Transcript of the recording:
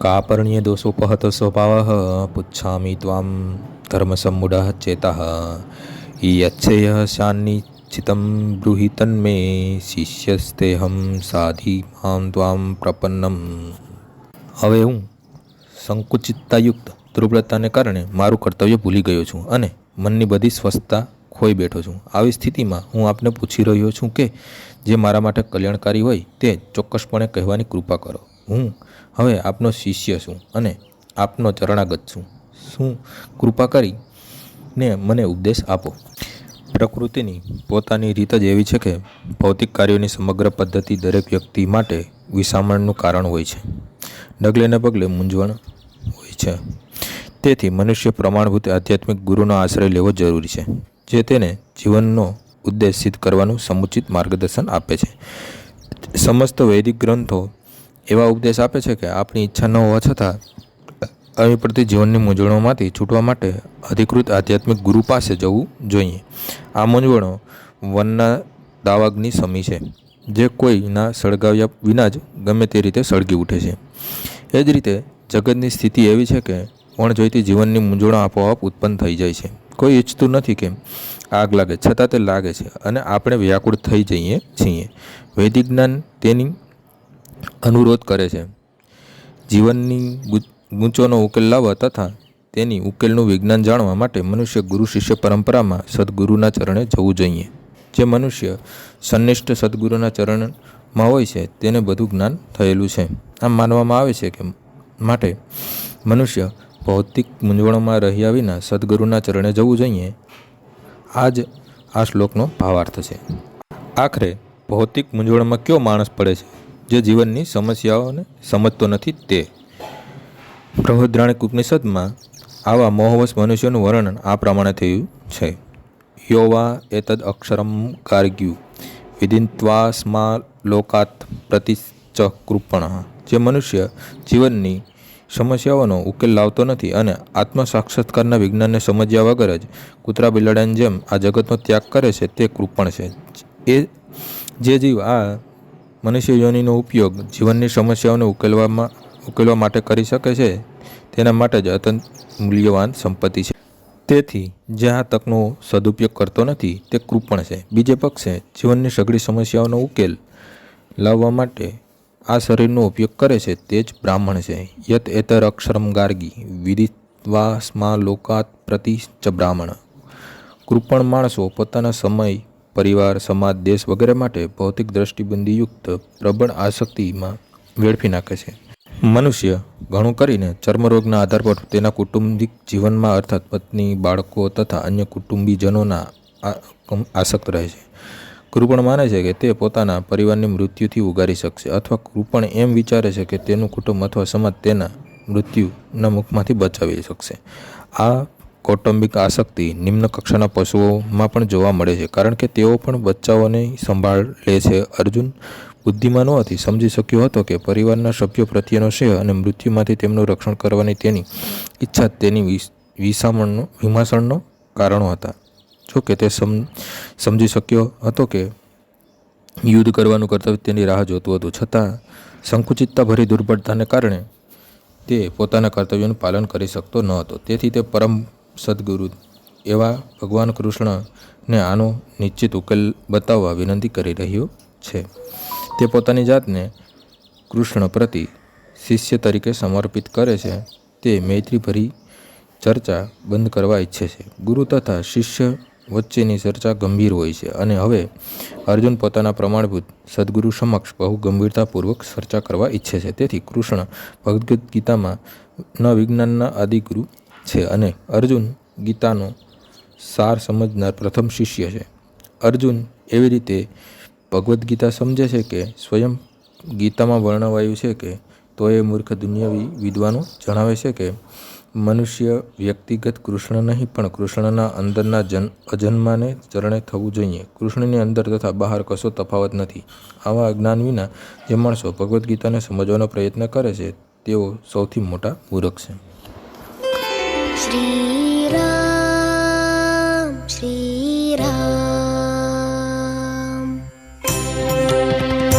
કાપર્ણ્ય દોષોપહત સ્વભાવ પુચ્છામિ ત્વામ ધર્મસમ્મૂઢ ચેતા યચ્છેય શાન્નિશ્ચિતમ બ્રૂહિ તન્મે શિષ્યસ્તેહમ સાધિ મામ ત્વામ પ્રપન્નમ હવે હું સંકુચિતતાયુક્ત દુર્બળતાને કારણે મારું કર્તવ્ય ભૂલી ગયો છું અને મનની બધી સ્વસ્થતા ખોઈ બેઠો છું. આવી સ્થિતિમાં હું આપને પૂછી રહ્યો છું કે જે મારા માટે કલ્યાણકારી હોય તે ચોક્કસપણે કહેવાની કૃપા કરો. હું હવે આપનો શિષ્ય છું અને આપનો ચરણાગત છું. શું કૃપા કરીને મને ઉપદેશ આપો? પ્રકૃતિની પોતાની રીત જ એવી છે કે ભૌતિક કાર્યોની સમગ્ર પદ્ધતિ દરેક વ્યક્તિ માટે વિસામણનું કારણ હોય છે. ડગલે ને પગલે મૂંઝવણ હોય છે. તેથી મનુષ્ય પ્રમાણભૂત આધ્યાત્મિક ગુરુનો આશ્રય લેવો જરૂરી છે, જે તેને જીવનનો ઉદ્દેશ સિદ્ધ કરવાનું સમુચિત માર્ગદર્શન આપે છે. સમસ્ત વૈદિક ગ્રંથો એવા ઉપદેશ આપે છે કે આપણી ઈચ્છા ન હોવા છતાં, આવી પડતી જીવનની મૂંઝવણોમાંથી છૂટવા માટે અધિકૃત આધ્યાત્મિક ગુરુ પાસે જવું જોઈએ. આ મૂંઝવણો વનના દાવાગ્નિ સમી છે, જે કોઈના સળગાવ્યા વિના જ ગમે તે રીતે સળગી ઉઠે છે. એ જ રીતે જગતની સ્થિતિ એવી છે કે વણ જોઈતી જીવનની મૂંઝવણો આપોઆપ ઉત્પન્ન થઈ જાય છે. કોઈ ઈચ્છતું નથી કે આગ લાગે, છતાં તે લાગે છે અને આપણે વ્યાકુળ થઈ જઈએ છીએ. વૈદિક જ્ઞાન તેની અનુરોધ કરે છે. જીવનની ગૂંચોનો ઉકેલ લાવવા તથા તેની ઉકેલનું વિજ્ઞાન જાણવા માટે મનુષ્ય ગુરુ શિષ્ય પરંપરામાં સદગુરુના ચરણે જવું જોઈએ. જે મનુષ્ય સંનિષ્ઠ સદગુરુના ચરણમાં હોય છે, તેને બધું જ્ઞાન થયેલું છે. આમ માનવામાં આવે છે કે માટે મનુષ્ય ભૌતિક મૂંઝવણોમાં રહ્યા વિના સદગુરુના ચરણે જવું જોઈએ. આ જ આ શ્લોકનો ભાવાર્થ છે. આખરે ભૌતિક મૂંઝવણમાં કયો માણસ પડે છે? જે જીવનની સમસ્યાઓને સમજતો નથી તે. બૃહદ્રાણિક ઉપનિષદમાં આવા મોહવશ મનુષ્યનું વર્ણન આ પ્રમાણે થયું છે. યોવા એતદ અક્ષરમ ગાર્ગ્યુ વિદિત્વાસ્મા લોકાત પ્રતિચ કૃપણ. જે મનુષ્ય જીવનની સમસ્યાઓનો ઉકેલ લાવતો નથી અને આત્મ સાક્ષાત્કારના વિજ્ઞાનને સમજ્યા વગર જ કૂતરા બિલાડાની જેમ આ જગતનો ત્યાગ કરે છે તે કૃપણ છે. એ જે જીવ આ મનુષ્ય યોનિનો ઉપયોગ જીવનની સમસ્યાઓને ઉકેલવામાં, ઉકેલવા માટે કરી શકે છે, તેના માટે જ અત્યંત મૂલ્યવાન સંપત્તિ છે. તેથી, જે આ તકનો સદુપયોગ કરતો નથી, તે કૃપણ છે. બીજે પક્ષે, જીવનની સઘળી સમસ્યાઓનો ઉકેલ લાવવા માટે આ શરીરનો ઉપયોગ કરે છે, તે જ બ્રાહ્મણ છે. યત એતર અક્ષરમ ગાર્ગી વિદિત્વા લોકાત પ્રતિ ચ બ્રાહ્મણ. કૃપણ માણસો પોતાના સમય પરિવાર, સમાજ, દેશ વગેરે માટે ભૌતિક દ્રષ્ટિબંધીયુક્ત પ્રબળ આસક્તિમાં વેડફી નાખે છે. મનુષ્ય ઘણું કરીને ચર્મરોગના આધાર પર તેના કુટુંબિક જીવનમાં અર્થાત પત્ની, બાળકો તથા અન્ય કુટુંબીજનોના આસક્ત રહે છે. કૃપણ માને છે કે તે પોતાના પરિવારની મૃત્યુથી ઉગારી શકશે અથવા કૃપણ એમ વિચારે છે કે તેનું કુટુંબ અથવા સમાજ તેના મૃત્યુના મુખમાંથી બચાવી શકશે. આ કૌટુંબિક આસક્તિ નિમ્ન કક્ષાના પશુઓમાં પણ જોવા મળે છે, કારણ કે તેઓ પણ બચ્ચાઓની સંભાળ લે છે. અર્જુન બુદ્ધિમાન હોવાથી સમજી શક્યો હતો કે પરિવારના સભ્યો પ્રત્યેનો સ્નેહ અને મૃત્યુમાંથી તેમનું રક્ષણ કરવાની તેની ઈચ્છા તેની વિસ- વિસામણનો, વિમાસણનો કારણો હતા. જો કે તે સમ, સમજી શક્યો હતો કે યુદ્ધ કરવાનું કર્તવ્ય તેની રાહ જોતું હતું. છતાં સંકુચિતતા ભરી દુર્બળતાને કારણે તે પોતાના કર્તવ્યનું પાલન કરી શકતો ન હતો. તેથી તે પરમ સદગુરુ એવા ભગવાન કૃષ્ણને આનો નિશ્ચિત ઉકેલ બતાવવા વિનંતી કરી રહ્યો છે. તે પોતાની જાતને કૃષ્ણ પ્રતિ શિષ્ય તરીકે સમર્પિત કરે છે. તે મૈત્રીભરી ચર્ચા બંધ કરવા ઈચ્છે છે. ગુરુ તથા શિષ્ય વચ્ચેની ચર્ચા ગંભીર હોય છે અને હવે અર્જુન પોતાના પ્રમાણભૂત સદગુરુ સમક્ષ બહુ ગંભીરતાપૂર્વક ચર્ચા કરવા ઈચ્છે છે. તેથી કૃષ્ણ ભગવદ્ ગીતામાં ન વિજ્ઞાનના આદિગુરુ છે અને અર્જુન ગીતાનો સાર સમજનાર પ્રથમ શિષ્ય છે. અર્જુન એવી રીતે ભગવદ્ ગીતા સમજે છે કે સ્વયં ગીતામાં વર્ણવાયું છે કે તો એ મૂર્ખ દુનિયાવી વિદ્વાનો જણાવે છે કે મનુષ્ય વ્યક્તિગત કૃષ્ણ નહીં, પણ કૃષ્ણના અંદરના જન, અજન્માને ચરણે થવું જોઈએ. કૃષ્ણની અંદર તથા બહાર કશો તફાવત નથી. આવા અજ્ઞાન વિના જે માણસો ભગવદ્ ગીતાને સમજવાનો પ્રયત્ન કરે છે, તેઓ સૌથી મોટા મૂર્ખ છે. श्रीराम श्री